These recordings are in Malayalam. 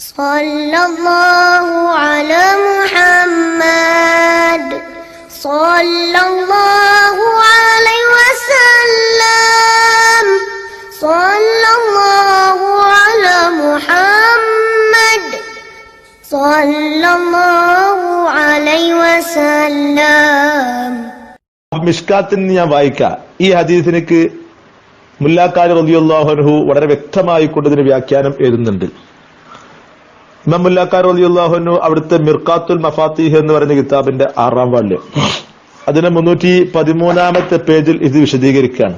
صلى الله على محمد صلى الله عليه وسلم صلى الله على محمد صلى الله عليه وسلم മിഷ്കാത്തിൽ നിന്ന് ഞാൻ വായിക്കാം ഈ ഹദീസിലേക്ക് മുല്ലാക്കാരി റലിയുല്ലാഹുനഹു വളരെ വ്യക്തമായി കൊണ്ട് ഇതിന് വ്യാഖ്യാനം എഴുതുന്നുണ്ട് ഇമാം മുല്ലാക്കാർ റലിയുല്ലാഹുനു അവിടുത്തെ മിർക്കാത്തുൽ മഫാത്തിഹ് എന്ന് പറയുന്ന കിതാബിന്റെ ആറാം വാല്യം. അതിന് മുന്നൂറ്റി പതിമൂന്നാമത്തെ പേജിൽ ഇത് വിശദീകരിക്കുകയാണ്.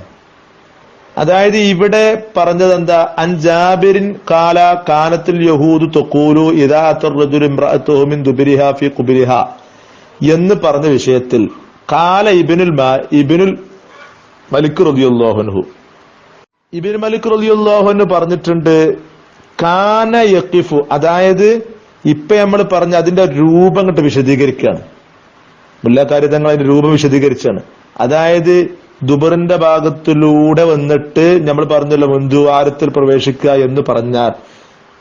അതായത് ഇവിടെ പറഞ്ഞത് എന്താ അൻജാബിരിൻ കാല കാനത്തിൽ എന്ന് പറഞ്ഞ വിഷയത്തിൽ കാല ഇബിനുൽ ഇബിനുൽ മലിക് റളിയല്ലാഹുൻഹു ഇബിൻ മലിക് റളിയല്ലാഹുൻഹു പറഞ്ഞിട്ടുണ്ട് കാന യക്കിഫു അതായത് ഇപ്പൊ നമ്മൾ പറഞ്ഞ അതിന്റെ രൂപം അങ്ങോട്ട് വിശദീകരിക്കുകയാണ് മുല്ലാക്കാരി തങ്ങൾ അതിന്റെ രൂപം വിശദീകരിച്ചാണ്. അതായത് ദുബറിന്റെ ഭാഗത്തിലൂടെ വന്നിട്ട് നമ്മൾ പറഞ്ഞല്ലോ മുൻദ്വാരത്തിൽ പ്രവേശിക്കുക എന്ന് പറഞ്ഞാൽ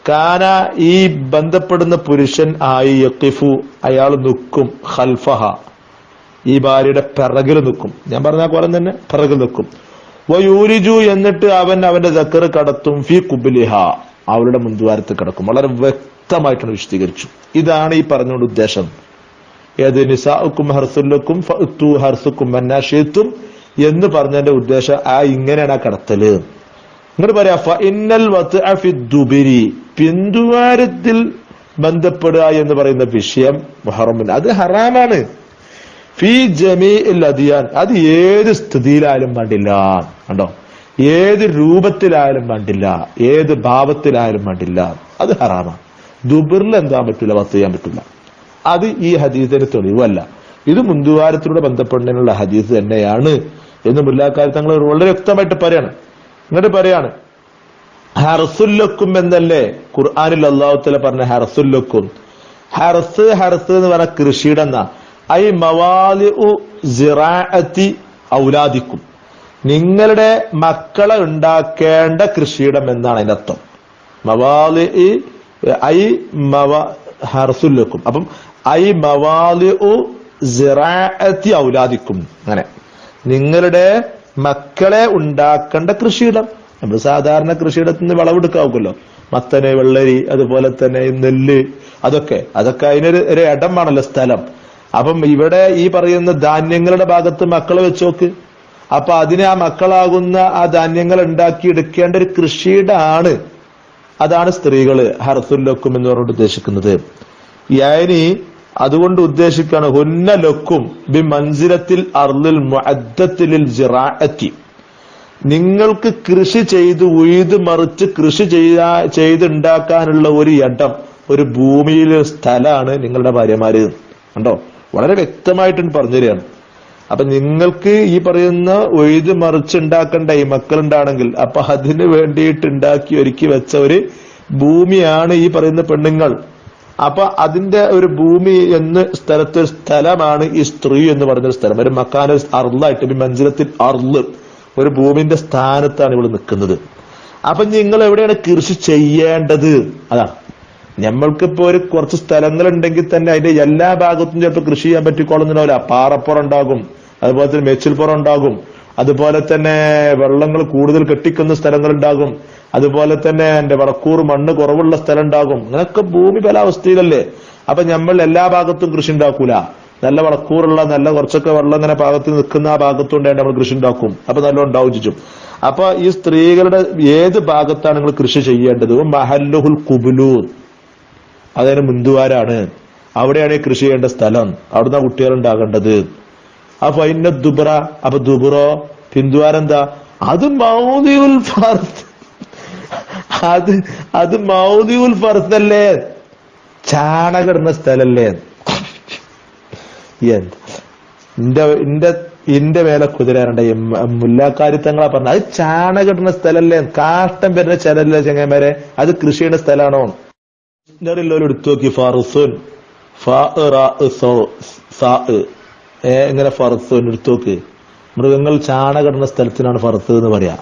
കാന ഈ ബന്ധപ്പെടുന്ന പുരുഷൻ ആയി യക്കിഫു അയാൾ നിൽക്കും ഖൽഫഹ. ഈ ഭാര്യയുടെ പിറകിൽ നിൽക്കും ഞാൻ പറഞ്ഞ പോലെ തന്നെ പിറകിൽ നിൽക്കും വയൂരിജു എന്നിട്ട് അവൻ അവന്റെ ദക്കറ് കടത്തും ഫി കുബിലിഹ. അവരുടെ മുൻദ്വാരത്ത് കിടക്കും. വളരെ വ്യക്തമായിട്ടാണ് വിശദീകരിച്ചു. ഇതാണ് ഈ പറഞ്ഞുകൊണ്ട് ഉദ്ദേശം. ഏത് നിസാക്കും ഹർസുല്ലക്കും ഹർസുക്കും മന്നാഷീത്തും എന്ന് പറഞ്ഞതിന്റെ ഉദ്ദേശം ആ ഇങ്ങനെയാണ് ആ കടത്തൽ. ഇങ്ങോട്ട് പറയാ ഫഇന്നൽ പിന്തുവാരത്തിൽ ബന്ധപ്പെടുക എന്ന് പറയുന്ന വിഷയം മുഹറമിൻ അത് ഹറാമാണ്. ഫി ജമീ അദിയാൻ. അത് ഏത് സ്ഥിതിയിലായാലും വേണ്ടില്ല കണ്ടോ? ഏത് രൂപത്തിലായാലും വേണ്ടില്ല ഏത് ഭാവത്തിലായാലും വേണ്ടില്ല അത് ഹറാമാണ്. ദുബറിൽ എന്താ പറ്റില്ല വസ്തു ചെയ്യാൻ പറ്റില്ല. അത് ഈ ഹദീസിന്റെ തെളിവല്ല. ഇത് മുന്തുവാരത്തിലൂടെ ബന്ധപ്പെടുന്നതിനുള്ള ഹദീസ് തന്നെയാണ് എന്ന് മുല്ലാക്കാരി തങ്ങൾ വളരെ വ്യക്തമായിട്ട് പറയാണ്. എന്നിട്ട് പറയാണ് ഹർസുല്ലക്കും എന്നല്ലേ? ഖുർആാനിൽ അള്ളാഹുത്തല പറഞ്ഞ ഹർസുല്ലക്കും. ഹർസ് ഹർസ് എന്ന് പറഞ്ഞ കൃഷിയുടെ എന്നാ? ഐ മവാലി ഔലാദിക്കും. നിങ്ങളുടെ മക്കളെ ഉണ്ടാക്കേണ്ട കൃഷിയിടം എന്നാണ് അതിന്റെ അർത്ഥം. മവാലി ഐ മവ ഹർസുല്ലക്കും അപ്പം ഐ മവാലി സിറാഅത്തി ഔലാദിക്കും. അങ്ങനെ. നിങ്ങളുടെ മക്കളെ ഉണ്ടാക്കേണ്ട കൃഷിയിടം. നമ്മൾ സാധാരണ കൃഷിയിടത്തിൽ നിന്ന് വിളവെടുക്കാവുമല്ലോ മത്തന് വെള്ളരി അതുപോലെ തന്നെ നെല്ല് അതൊക്കെ. അതൊക്കെ അതിനൊരു ഒരു ഇടമാണല്ലോ സ്ഥലം. അപ്പം ഇവിടെ ഈ പറയുന്ന ധാന്യങ്ങളുടെ ഭാഗത്ത് മക്കളെ വെച്ച് നോക്ക്. അപ്പൊ അതിനെ ആ മക്കളാകുന്ന ആ ധാന്യങ്ങൾ ഉണ്ടാക്കി എടുക്കേണ്ട ഒരു കൃഷിയുടെ ആണ് അതാണ് സ്ത്രീകൾ ഹർസുല്ലൊക്കും എന്ന് പറഞ്ഞു ഉദ്ദേശിക്കുന്നത്. യാനി അതുകൊണ്ട് ഉദ്ദേശിക്കുകയാണ് ഹുന്ന ലൊക്കും ബി മൻസിലത്തിൽ അർലിൽ മുഅദ്ദത്തിലിൽ ജിറാഅത്തി. നിങ്ങൾക്ക് കൃഷി ചെയ്ത് ഉഴുത് മറിച്ച് കൃഷി ചെയ്ത ചെയ്തുണ്ടാക്കാനുള്ള ഒരു ഇടം ഒരു ഭൂമിയിലെ സ്ഥലമാണ് നിങ്ങളുടെ ഭാര്യമാര്. കണ്ടോ? വളരെ വ്യക്തമായിട്ട് പറഞ്ഞു തരികയാണ് അപ്പൊ നിങ്ങൾക്ക് ഈ പറയുന്ന ഒഴുത് മറിച്ചുണ്ടാക്കേണ്ട ഈ മക്കളുണ്ടാണെങ്കിൽ അപ്പൊ അതിന് വേണ്ടിയിട്ട് ഉണ്ടാക്കി ഒരുക്കി വെച്ച ഒരു ഭൂമിയാണ് ഈ പറയുന്ന പെണ്ണുങ്ങൾ. അപ്പൊ അതിന്റെ ഒരു ഭൂമി എന്ന സ്ഥലത്ത് സ്ഥലമാണ് ഈ സ്ത്രീ എന്ന് പറഞ്ഞ സ്ഥലം. ഒരു മക്കാന അർലായിട്ട് ഈ മഞ്ചലത്തിൽ അർൾ ഒരു ഭൂമിന്റെ സ്ഥാനത്താണ് ഇവിടെ നിൽക്കുന്നത്. അപ്പൊ നിങ്ങൾ എവിടെയാണ് കൃഷി ചെയ്യേണ്ടത്? അതാണ് നമ്മൾക്കിപ്പോ ഒരു കുറച്ച് സ്ഥലങ്ങൾ ഉണ്ടെങ്കിൽ തന്നെ അതിന്റെ എല്ലാ ഭാഗത്തും ചിലപ്പോൾ കൃഷി ചെയ്യാൻ പറ്റിക്കോളുന്നില്ല പാറപ്പുറം ഉണ്ടാകും. അതുപോലെ തന്നെ മേച്ചിൽപ്പുറം ഉണ്ടാകും. അതുപോലെ തന്നെ വെള്ളങ്ങൾ കൂടുതൽ കെട്ടിക്കുന്ന സ്ഥലങ്ങൾ ഉണ്ടാകും അതുപോലെ തന്നെ എന്റെ വടക്കൂർ മണ്ണ് കുറവുള്ള സ്ഥലം ഉണ്ടാകും അങ്ങനെയൊക്കെ ഭൂമി പല അവസ്ഥയിലല്ലേ അപ്പൊ നമ്മൾ എല്ലാ ഭാഗത്തും കൃഷി ഉണ്ടാക്കൂല. നല്ല വളക്കൂറുള്ള നല്ല കുറച്ചൊക്കെ വെള്ളം ഇങ്ങനെ ഭാഗത്ത് നിൽക്കുന്ന ആ ഭാഗത്തുകൊണ്ടാണ് നമ്മൾ കൃഷി ഉണ്ടാക്കും. അപ്പൊ നല്ല ഉണ്ടാവും ചുറ്റും അപ്പൊ ഈ സ്ത്രീകളുടെ ഏത് ഭാഗത്താണ് നിങ്ങൾ കൃഷി ചെയ്യേണ്ടത്? മഹല്ലുഹുൽ കുബുലൂൻ. അതിന് മുന്തുവാരാണ്. അവിടെയാണ് കൃഷി ചെയ്യേണ്ട സ്ഥലം. അവിടുന്ന് കുട്ടികൾ ഉണ്ടാകേണ്ടത്. അതിന്റെ ദുബറ അപ്പൊ ദുബറോ പിന്തുവാരെന്താ? അത് മൗദിയുൽ ഫർത്ത് അത് അത് മൗദിയുൽ ഫർദല്ലേ? ചാണകിടുന്ന സ്ഥലല്ലേ? എന്ത്? ഇന്റെ ഇന്റെ ഇന്റെ മേലെ കുതിരാറുണ്ട്? മുല്ലാക്കാരിത്തങ്ങളാ പറഞ്ഞ. അത് ചാണകിടുന്ന സ്ഥലല്ലേ? കാഷ്ടം വരുന്ന സ്ഥലല്ലേ ചെങ്ങന്മാരെ അത് കൃഷിയുടെ സ്ഥലമാണോ എടുത്തു നോക്കി. ഫറുസുൻ. ഇങ്ങനെ ഫറത്ത് എടുത്തോക്ക് മൃഗങ്ങൾ ചാണകിടുന്ന സ്ഥലത്തിനാണ് ഫറത്ത് എന്ന് പറയാ.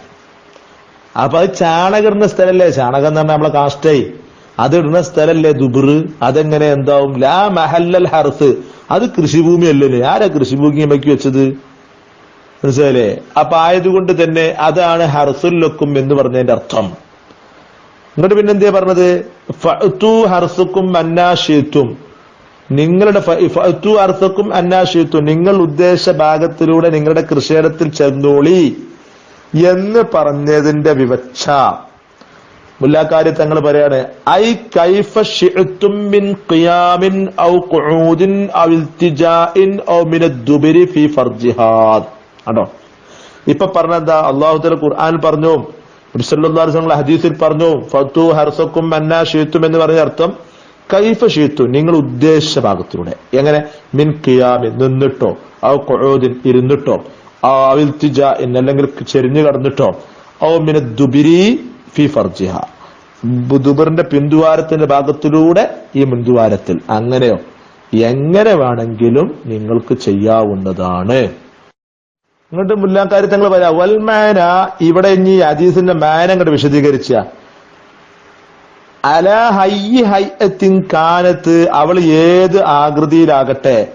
അപ്പൊ അത് ചാണകിടുന്ന സ്ഥലല്ലേ? ചാണകം എന്ന് പറഞ്ഞാൽ നമ്മളെ കാഷ്ടായി ഇടുന്ന സ്ഥലല്ലേ? ദുബ്ര് അതെങ്ങനെ എന്താവും? ലാ മഹല്ലൽ ഹർത്ത്. അത് കൃഷിഭൂമി അല്ലേ ആരാ കൃഷിഭൂമി വെക്കി വെച്ചത്? മനസ്സിലല്ലേ അപ്പൊ ആയതുകൊണ്ട് തന്നെ അതാണ് ഹർസുല്ലക്കും എന്ന് പറഞ്ഞതിന്റെ അർത്ഥം. എന്നിട്ട് പിന്നെന്തിയാ പറഞ്ഞത്? ഫഅ്തു ഹർസുക്കും അന്നാശീത്തും നിങ്ങളുടെ അർത്ഥക്കും അന്വേഷിത്തു നിങ്ങൾ ഉദ്ദേശ ഭാഗത്തിലൂടെ നിങ്ങളുടെ കൃഷിയിടത്തിൽ ചെന്നോളി എന്ന് പറഞ്ഞതിന്റെ വിവക്ഷ. മുല്ലാക്കാരി തങ്ങൾ പറയാണ് ഐ കൈഫ മിൻ ഖിയാമിൻ ഔ ഖുഊദിൻ ഔ ഔ മിൻ ഫി ഫീ ഫർജിഹാദ് ആണോ? ഇപ്പൊ പറഞ്ഞെന്താ? അള്ളാഹു ഖുർആൻ പറഞ്ഞു അലൈഹി വസല്ലം ഹദീസിൽ പറഞ്ഞു ഫത്തു ഹർസക്കും അന്നാ എന്ന് പറഞ്ഞ അർത്ഥം കൈഫ ഷീത്തു നിങ്ങൾ ഉദ്ദേശിച്ച ഭാഗത്തിലൂടെ എങ്ങനെ? മിൻ കിയാമി നിന്നിട്ടോ. ഔ കൊഴോദിൻ ഇരുന്നിട്ടോ. ഔ തിജ എന്നല്ലെങ്കിൽ ചെരിഞ്ഞു കടന്നിട്ടോ. ഔ മിന ദുബിരി ഫി ഫർജിഹ. ദുബറിന്റെ പിന്തുവാരത്തിന്റെ ഭാഗത്തിലൂടെ ഈ മുൻതുവാരത്തിൽ. അങ്ങനെയോ? എങ്ങനെ വേണമെങ്കിലും നിങ്ങൾക്ക് ചെയ്യാവുന്നതാണ്. ഇങ്ങോട്ട് മുല്ലാക്കാരി തങ്ങൾ പറയാം വൽമാന ഇവിടെ ഇനി അജീസിന്റെ മാന അങ്ങോട്ട് വിശദീകരിച്ച. അല ഹയ്യ ഹയ്യത്തിൻ കാനത്ത് അവൾ ഏത് ആകൃതിയിലാകട്ടെ?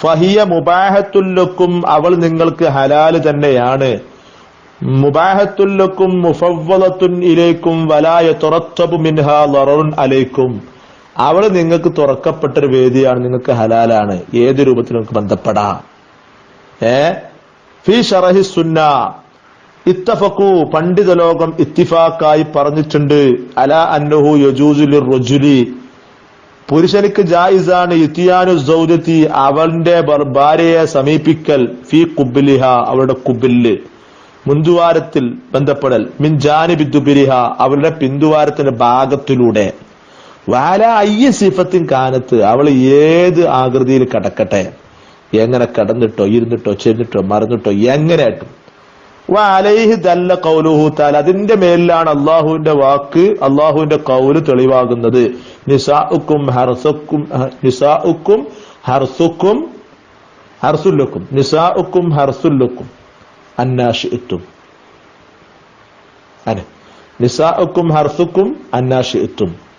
ഫഹിയ മുബാഹത്തുല്ലക്കും അവൾ നിങ്ങൾക്ക് ഹലാൽ തന്നെയാണ്. മുബാഹത്തുല്ലക്കും മുഫവ്വലത്തുൻ ഇലേക്കും വലായ തുറത്തബു മിൻഹ ലററുൻ അലൈക്കും. അവൾ നിങ്ങൾക്ക് തുറക്കപ്പെട്ടൊരു വേദിയാണ് നിങ്ങൾക്ക് ഹലാലാണ്. ഏത് രൂപത്തിൽ നിങ്ങൾക്ക് ബന്ധപ്പെടാം. ഏ? ഫി ഷറഹി സുന്ന. ഇത്തഫക്കു പണ്ഡിത ലോകം ഇത്തിഫാക്കായി പറഞ്ഞിട്ടുണ്ട്. അല അന്നഹു യജൂസുലി റജുലി പുരുഷനിക്ക് ജായിസാണ് യുത്തിയാനു സൗദത്തി അവന്റെ ഭാര്യയെ സമീപിക്കൽ ഫി കുബിലിഹ അവളുടെ കുബിൽ മുന്തുവാരത്തിൽ ബന്ധപ്പെടൽ. മിൻ ജാനിബി ദുബിരിഹ അവളുടെ പിന്തുവാരത്തിന്റെ ഭാഗത്തിലൂടെ. വാല അയ്യ സിഫത്തിൻ കാനത്ത് അവൾ ഏത് ആകൃതിയിൽ കടക്കട്ടെ? എങ്ങനെ കടന്നിട്ടോ ഇരുന്നിട്ടോ ചെന്നിട്ടോ മറന്നിട്ടോ എങ്ങനെയായിട്ടും ദല്ല അതിന്റെ മേലിലാണ് അള്ളാഹുവിന്റെ വാക്ക് അള്ളാഹുവിന്റെ കൗൽ തെളിവാകുന്നത്. നിസാഉക്കും ഹർസക്കും നിസാഉക്കും ഹർസുക്കും ഹർസുല്ലക്കും. നിസാഉക്കും ഹർസുല്ലക്കും. അന്നാഷിത്തും അതെ നിസാഉക്കും ഹർസുക്കും അന്നാഷിത്തും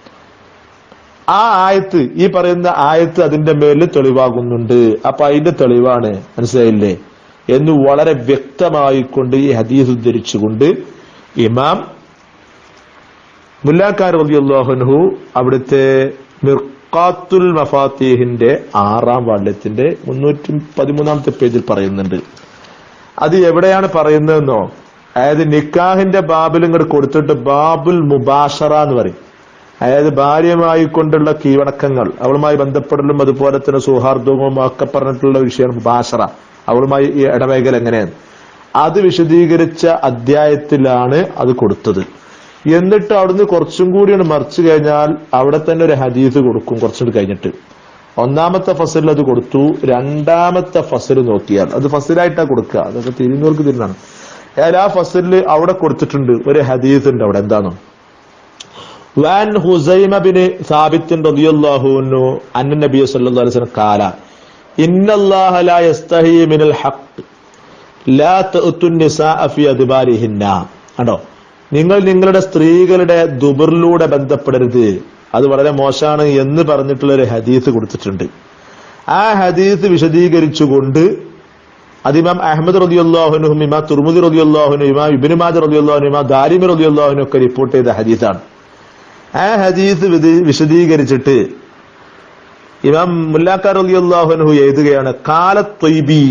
ആ ആയത്ത് ഈ പറയുന്ന ആയത്ത് അതിന്റെ മേലിൽ തെളിവാകുന്നുണ്ട്. അപ്പൊ അതിന്റെ തെളിവാണ്. മനസ്സിലായില്ലേ? എന്ന് വളരെ വ്യക്തമായിക്കൊണ്ട് ഈ ഹദീസ് ഉദ്ധരിച്ചുകൊണ്ട് ഇമാം മുല്ലാക്കാർ റളിയല്ലാഹുൻഹു അവിടുത്തെ മിർക്കാത്തുൽ മഫാത്തീഹിന്റെ ആറാം വാള്യത്തിന്റെ മുന്നൂറ്റി പതിമൂന്നാമത്തെ പേജിൽ പറയുന്നുണ്ട്. അത് എവിടെയാണ് പറയുന്നതെന്നോ? അതായത് നിക്കാഹിന്റെ ബാബിൽ ഇങ്ങോട്ട് കൊടുത്തിട്ട് ബാബുൽ മുബാഷറ എന്ന് പറയും. അതായത് ഭാര്യമായി കൊണ്ടുള്ള കീഴടക്കങ്ങൾ അവളുമായി ബന്ധപ്പെടലും അതുപോലെ തന്നെ സൗഹാർദ്ദവും ഒക്കെ പറഞ്ഞിട്ടുള്ള വിഷയമാണ് മുബാഷറ. അവളുമായി ഈ ഇടപെകൽ എങ്ങനെയാണ്? അത് വിശദീകരിച്ച അധ്യായത്തിലാണ് അത് കൊടുത്തത്. എന്നിട്ട് അവിടുന്ന് കുറച്ചും കൂടിയാണ് മറിച്ചു കഴിഞ്ഞാൽ അവിടെ തന്നെ ഒരു ഹദീസ് കൊടുക്കും കുറച്ചുകൂടി കഴിഞ്ഞിട്ട്. ഒന്നാമത്തെ ഫസലിൽ അത് കൊടുത്തു രണ്ടാമത്തെ ഫസൽ നോക്കിയാൽ. അത് ഫസലായിട്ടാണ് കൊടുക്കുക. അതൊക്കെ തിരിഞ്ഞവർക്ക് തിരിഞ്ഞാണ്. അയാൾ ആ ഫസലിൽ അവിടെ കൊടുത്തിട്ടുണ്ട്. ഒരു ഹദീസ് ഉണ്ട് അവിടെ. എന്താണോ? വാൻ ഹുസൈമ ബിൻ സാബിത്തിൻ റബിയുല്ലാഹുനു അന്ന അലൈഹി കാല. കണ്ടോ? നിങ്ങൾ നിങ്ങളുടെ സ്ത്രീകളുടെ ദുബറിലൂടെ ബന്ധപ്പെടരുത്. അത് വളരെ മോശമാണ് എന്ന് പറഞ്ഞിട്ടുള്ള ഒരു ഹദീസ് കൊടുത്തിട്ടുണ്ട്. ആ ഹദീസ് വിശദീകരിച്ചുകൊണ്ട് അതിമാം അഹമ്മദ് റതിയുല്ലാഹുനും ഇമാം തുർമുദി റതിയുല്ലാഹുനും ഇമാം ഇബിനുമാദ് മാജ് റതിയുല്ലാഹുനും ഇമാം ദാരിമി റതിയുല്ലാഹുനും ഒക്കെ റിപ്പോർട്ട് ചെയ്ത ഹദീസാണ്. ആ ഹദീസ് വിശദീകരിച്ചിട്ട് ഇമാം മുല്ലാക്കാർ റളിയല്ലാഹുഅൻഹു എഴുതുകയാണ് കാല ത്വയ്ബി.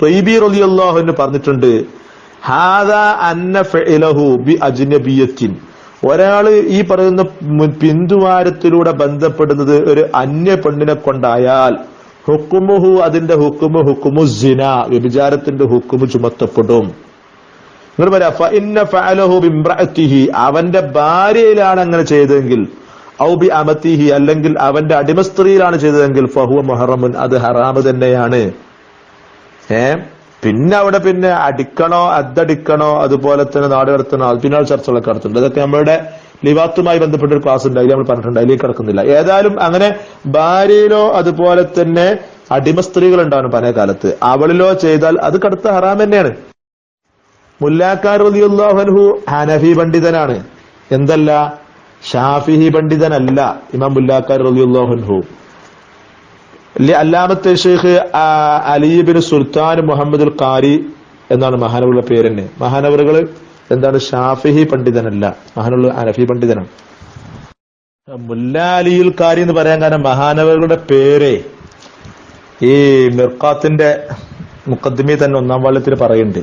ത്വയ്ബി റളിയല്ലാഹുഅൻഹു പറഞ്ഞിട്ടുണ്ട് ഹാദാ അന്ന ഫഇലഹു ബി അജ്നബിയത്തിൻ. ഒരാൾ ഈ പറയുന്ന പിന്തുവാരത്തിലൂടെ ബന്ധപ്പെടുന്നത് ഒരു അന്യ പെണ്ണിനെ കൊണ്ടായാൽ ഹുക്കുമുഹു അതിന്റെ ഹുക്കുമു ഹുക്കുമു സിന വ്യഭിചാരത്തിന്റെ ഹുക്കുമു ചുമത്തപ്പെടും. അവന്റെ ഭാര്യയിലാണ് അങ്ങനെ ചെയ്തതെങ്കിൽ ഔ ബി അമത്തിഹി അല്ലെങ്കിൽ അവന്റെ അടിമ സ്ത്രീയിലാണ് ചെയ്തതെങ്കിൽ ഫഹുവ മുഹറമുൻ അത് ഹറാമ് തന്നെയാണ്. ഏ? പിന്നെ അവിടെ പിന്നെ അടിക്കണോ അద్దടിക്കണോ അതുപോലെ തന്നെ നാട് കടത്തണോ അത് പിന്നെ ചർച്ചകളൊക്കെ നടത്തുന്നുണ്ട്. അതൊക്കെ നമ്മളുടെ ലിവാത്തുമായി ബന്ധപ്പെട്ട ഒരു ക്ലാസ് ഉണ്ട് അതിൽ നമ്മൾ പറഞ്ഞിട്ടുണ്ട് അതിലേക്ക് കിടക്കുന്നില്ല. ഏതായാലും അങ്ങനെ ഭാര്യയിലോ അതുപോലെ തന്നെ അടിമ സ്ത്രീകൾ ഉണ്ടാവും പല കാലത്ത്. അവളിലോ ചെയ്താൽ അത് കടുത്ത ഹറാം തന്നെയാണ്. മുല്ലാക്കാർ ഹനഫി പണ്ഡിതനാണ്. എന്തല്ല? ഷാഫിഹി പണ്ഡിതനല്ല ഇമാം മുല്ലാക്കാർ റബിയുള്ളാഹുൻഹു അല്ലാമത്തെ ഷെയ്ഖ് അലീബിൻ സുൽത്താൻ മുഹമ്മദ് ഖാരി എന്നാണ് മഹാനവരുടെ പേര് മഹാനവറുകൾ എന്താണ് ഷാഫിഹി പണ്ഡിതനല്ല മഹാനുള്ള അനഫി പണ്ഡിതനാണ്. മുല്ല അലിയുൽ ഖാരി എന്ന് പറയാൻ കാരണം മഹാനവരുടെ പേര് ഈ മിർക്കാത്തിന്റെ മുക്കദ്ദിമി തന്നെ ഒന്നാം വാള്യത്തിൽ പറയുന്നുണ്ട്.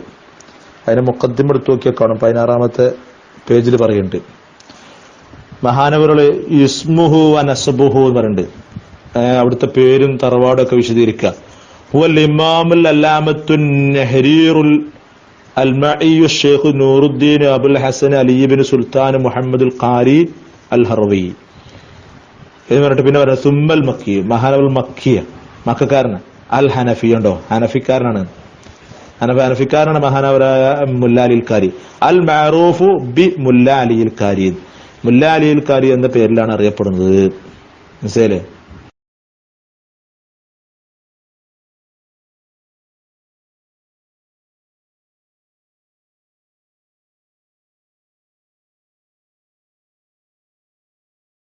അതിന് മുക്കദ്ദിമ എടുത്തു നോക്കിയാൽ കാണും പതിനാറാമത്തെ പേജിൽ പറയുന്നുണ്ട്. മഹാനവറുകൾ ഇസ്മുഹു അനസബുഹു എന്ന് പറയുന്നുണ്ട് അവിടുത്തെ പേരും തറവാടും ഒക്കെ വിശദീകരിക്കുക. ഹുവൽ നൂറുദ്ദീൻ അബുൽ ഹസൻ അലീബിൻ സുൽത്താൻ മുഹമ്മദുൽ ഖാരി അൽ ഹർവി എന്ന് പറഞ്ഞിട്ട് പിന്നെ പറഞ്ഞു സുമ്മൽ മക്കി മഹാനവൽ മക്കിയ മക്കാരന് അൽ ഹനഫി ഉണ്ടോ? ഹനഫിക്കാരനാണ്. ഹനഫ ഹനഫിക്കാരനാണ് മഹാനവരായ മുല്ലാലിൽ കാരി അൽ മാറൂഫു ബി മുല്ലാലിൽ കാരി മുല്ല അലിയിൽ എന്ന പേരിലാണ് അറിയപ്പെടുന്നത്. മനസ്സിലായില്ലേ?